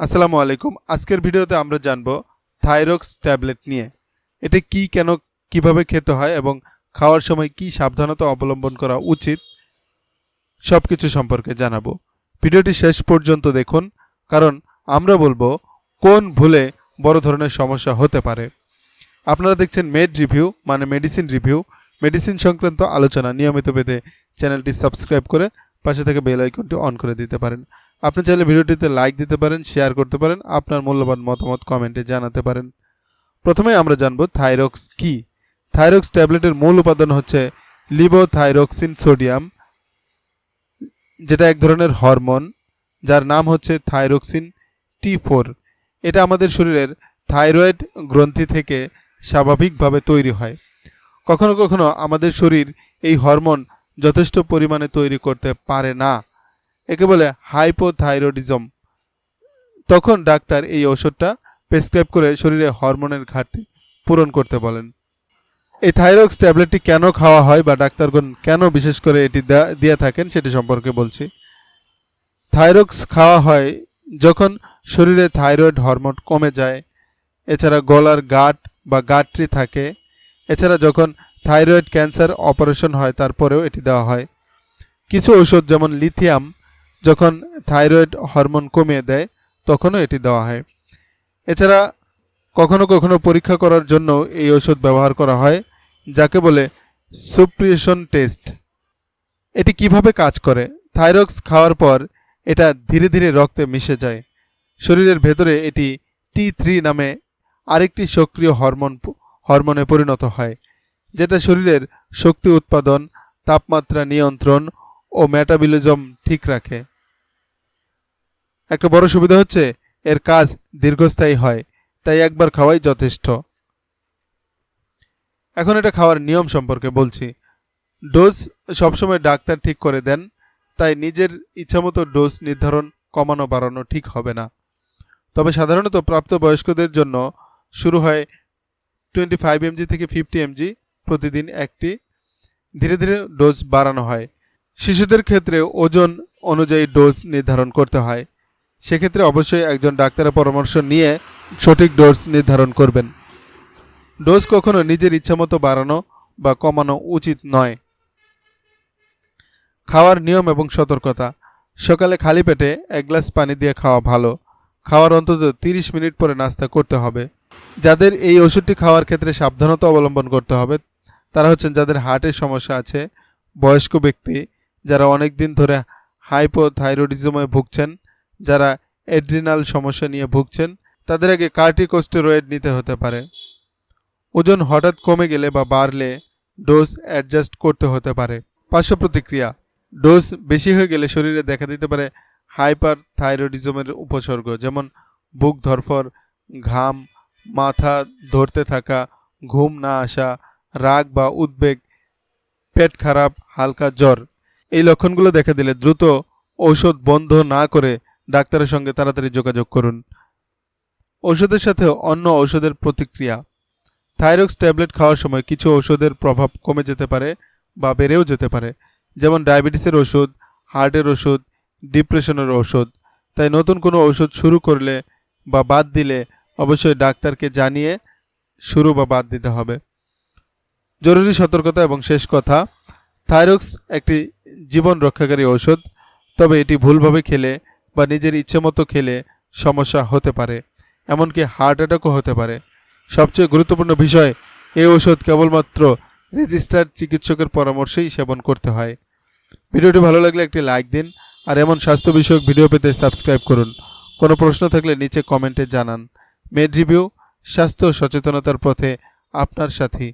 আসসালামু আলাইকুম। আজকের ভিডিওতে আমরা জানব থাইরক্স ট্যাবলেট নিয়ে। এটা কি, কেন, কীভাবে খেতে হয় এবং খাওয়ার সময় কি সাবধানতা অবলম্বন করা উচিত সব কিছু সম্পর্কে জানাব। ভিডিওটি শেষ পর্যন্ত দেখুন, কারণ আমরা বলব কোন ভুলে বড় ধরনের সমস্যা হতে পারে। আপনারা দেখছেন মেড রিভিউ মানে মেডিসিন রিভিউ। মেডিসিন সংক্রান্ত আলোচনা নিয়মিত পেতে চ্যানেলটি সাবস্ক্রাইব করে পাশে থেকে বেল আইকনটি অন করে দিতে পারেন। আপনি চাইলে ভিডিওটিতে লাইক দিতে পারেন শেয়ার করতে পারেন, আপনার মূল্যবান মতামত কমেন্টে জানাতে পারেন। প্রথমে আমরা জানব থাইরক্স কি। থাইরক্স ট্যাবলেটের মূল উপাদান হচ্ছে লিবোথাইরক্সিন সোডিয়াম যেটা এক ধরনের হরমোন যার নাম হচ্ছে থাইরক্সিন টি ফোর এটা আমাদের শরীরের থাইরয়েড গ্রন্থি থেকে স্বাভাবিকভাবে তৈরি হয়। কখনো কখনো আমাদের শরীর এই হরমোন যথেষ্ট পরিমাণে তৈরি করতে পারে না। একে বলে হাইপোথাইরয়েডিজম। তখন ডাক্তার এই ওষুধটা প্রেসক্রাইব করে শরীরে হরমোনের ঘাটতি পূরণ করতে বলেন। এই থাইরক্স ট্যাবলেটটি কেন খাওয়া হয় বা ডাক্তারগণ কেন বিশেষ করে এটি দেয়া- থাকেন সেটি সম্পর্কে বলছি। থাইরক্স খাওয়া হয় যখন শরীরে থাইরয়েড হরমোন কমে যায়। এছাড়া গলার গাট বা গাটটি থাকে। এছাড়া যখন থাইরয়েড ক্যান্সার অপারেশন হয়, তারপরেও এটি দেওয়া হয়। কিছু ঔষধ যেমন লিথিয়াম, যখন থাইরয়েড হরমোন কমিয়ে দেয়, তখনও এটি দেওয়া হয়। এছাড়া কখনো কখনো পরীক্ষা করার জন্য এই ওষুধ ব্যবহার করা হয়, যাকে বলে সুপ্রিয়েশন টেস্ট। এটি কীভাবে কাজ করে? থাইরক্স খাওয়ার পর এটা ধীরে ধীরে রক্তে মিশে যায়। শরীরের ভেতরে এটি টি থ্রি নামে আরেকটি সক্রিয় হরমোন, হরমোনে পরিণত হয়। যেটা শরীরের শক্তি উৎপাদন, তাপমাত্রা নিয়ন্ত্রণ ও মেটাবলিজম ঠিক রাখে। একটা বড় সুবিধা হচ্ছে এর কাজ দীর্ঘস্থায়ী হয়, তাই একবার খাওয়াই যথেষ্ট। এখন এটা খাওয়ার নিয়ম সম্পর্কে বলছি। ডোজ সবসময় ডাক্তার ঠিক করে দেন, তাই নিজের ইচ্ছামতো ডোজ নির্ধারণ কমানো বাড়ানো ঠিক হবে না। তবে সাধারণত প্রাপ্তবয়স্কদের জন্য শুরু হয় টোয়েন্টি ফাইভ এমজি থেকে ফিফটি এমজি প্রতিদিন একটি ধীরে ধীরে ডোজ বাড়ানো হয়। শিশুদের ক্ষেত্রে ওজন অনুযায়ী ডোজ নির্ধারণ করতে হয়। সেক্ষেত্রে অবশ্যই একজন ডাক্তারের পরামর্শ নিয়ে সঠিক ডোজ নির্ধারণ করবেন। ডোজ কখনো নিজের ইচ্ছামতো বাড়ানো বা কমানো উচিত নয়। খাওয়ার নিয়ম এবং সতর্কতা। সকালে খালি পেটে এক গ্লাস পানি দিয়ে খাওয়া ভালো। খাওয়ার অন্তত তিরিশ মিনিট পরে নাস্তা করতে হবে। যাদের এই ওষুধটি খাওয়ার ক্ষেত্রে সাবধানতা অবলম্বন করতে হবে তারা হচ্ছেন যাদের হার্টের সমস্যা আছে। বয়স্ক ব্যক্তি যারা অনেক দিন ধরে হাইপোথাইরয়েডিজমে ভুগছেন, যারা অ্যাড্রিনাল সমস্যা নিয়ে ভুগছেন, তাদের আগে কার্টিকোস্টেরয়েড নিতে হতে পারে। ওজন হঠাৎ কমে গেলে বা বাড়লে ডোজ অ্যাডজাস্ট করতে হতে পারে। পার্শ্ব প্রতিক্রিয়া, ডোজ বেশি হয়ে গেলে শরীরে দেখা দিতে পারে হাইপার থাইরয়েডিজমের উপসর্গ, যেমন বুক ধরফর ঘাম, মাথা ধরতে থাকা, ঘুম না আসা রাগ বা উদ্বেগ, পেট খারাপ, হালকা জ্বর, এই লক্ষণগুলো দেখা দিলে দ্রুত ঔষধ বন্ধ না করে ডাক্তারের সঙ্গে তাড়াতাড়ি যোগাযোগ করুন। ঔষধের সাথে অন্য ঔষধের প্রতিক্রিয়া। থাইরক্স ট্যাবলেট খাওয়ার সময় কিছু ঔষধের প্রভাব কমে যেতে পারে বা বেড়েও যেতে পারে, যেমন ডায়াবেটিসের ওষুধ হার্টের ওষুধ ডিপ্রেশনের ওষুধ তাই নতুন কোনো ওষুধ শুরু করলে বা বাদ দিলে অবশ্যই ডাক্তারকে জানিয়ে শুরু বা বাদ দিতে হবে। জরুরি সতর্কতা এবং শেষ কথা থাইরক্স একটি জীবন রক্ষাকারী ঔষধ, তবে এটি ভুলভাবে খেলে বা নিজের ইচ্ছে মতো খেলে সমস্যা হতে পারে, এমনকি হার্ট অ্যাটাকও হতে পারে। সবচেয়ে গুরুত্বপূর্ণ বিষয়, এই ওষুধ কেবলমাত্র রেজিস্টার্ড চিকিৎসকের পরামর্শেই সেবন করতে হয়। ভিডিওটি ভালো লাগলে একটি লাইক দিন, আর এমন স্বাস্থ্য বিষয়ক ভিডিও পেতে সাবস্ক্রাইব করুন। কোনো প্রশ্ন থাকলে নিচে কমেন্টে জানান। মেড রিভিউ, স্বাস্থ্য সচেতনতার পথে আপনার সাথী।